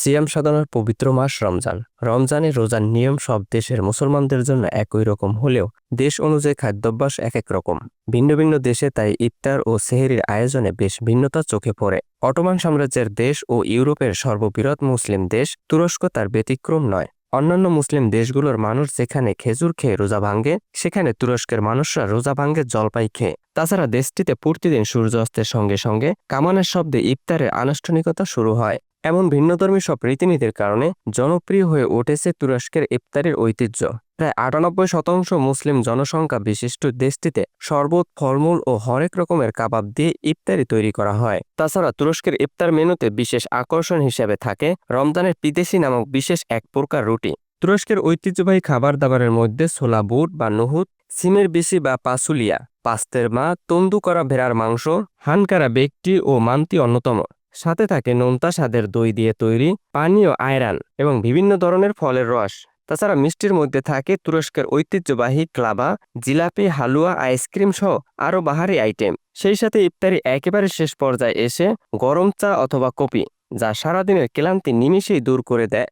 সিয়াম সাধনার পবিত্র মাস রমজান। রমজানে রোজার নিয়ম সব দেশের মুসলমানদের জন্য একই রকম হলেও দেশ অনুযায়ী খাদ্যাভ্যাস এক এক রকম। ভিন্ন ভিন্ন দেশে তাই ইফতার ও সেহেরির আয়োজনে বেশ ভিন্নতা চোখে পড়ে। অটোমান সাম্রাজ্যের দেশ ও ইউরোপের সর্ববৃহৎ মুসলিম দেশ, তুরস্ক তার ব্যতিক্রম নয়। অন্যান্য মুসলিম দেশগুলোর মানুষ যেখানে খেজুর খেয়ে রোজা ভাঙ্গে সেখানে তুরস্কের মানুষরা রোজা ভাঙ্গে জলপাই খেয়ে। তাছাড়া দেশটিতে প্রতিদিন সূর্যাস্তের সঙ্গে সঙ্গে কামানের শব্দে ইফতারের আনুষ্ঠানিকতা শুরু হয়। এমন ভিন্নধর্মী সব রীতিনীতির কারণে জনপ্রিয় হয়ে উঠেছে তুরস্কের ইফতারের ঐতিহ্য। প্রায় আটানব্বই শতাংশ মুসলিম জনসংখ্যা বিশিষ্ট দেশটিতে শরবত, ফলমূল ও হরেক রকমের কাবাব দিয়ে ইফতারি তৈরি করা হয়। তাছাড়া তুরস্কের ইফতার মেনুতে বিশেষ আকর্ষণ হিসেবে থাকে রমজানের পিদেশি নামক বিশেষ এক প্রকার রুটি। তুরস্কের ঐতিহ্যবাহী খাবার দাবারের মধ্যে ছোলা বুট বা নুহুত, সিমের বিসি বা পাসুলিয়া পাস্তের মা তন্দু করা ভেড়ার মাংস, হানকারা ব্যক্তি ও মান্তি অন্যতম। সাথে থাকে নোনতা স্বাদের দই দিয়ে তৈরি, পানীয় আয়রান এবং বিভিন্ন ধরনের ফলের রস। তাছাড়া মিষ্টির মধ্যে থাকে তুরস্কের ঐতিহ্যবাহী ক্লাবা, জিলাপি, হালুয়া, আইসক্রিম সহ আরও বাহারি আইটেম। সেই সাথে ইফতারি একেবারে শেষ পর্যায়ে এসে গরম চা অথবা কপি যা সারাদিনের ক্লান্তি নিমিষেই দূর করে দেয়।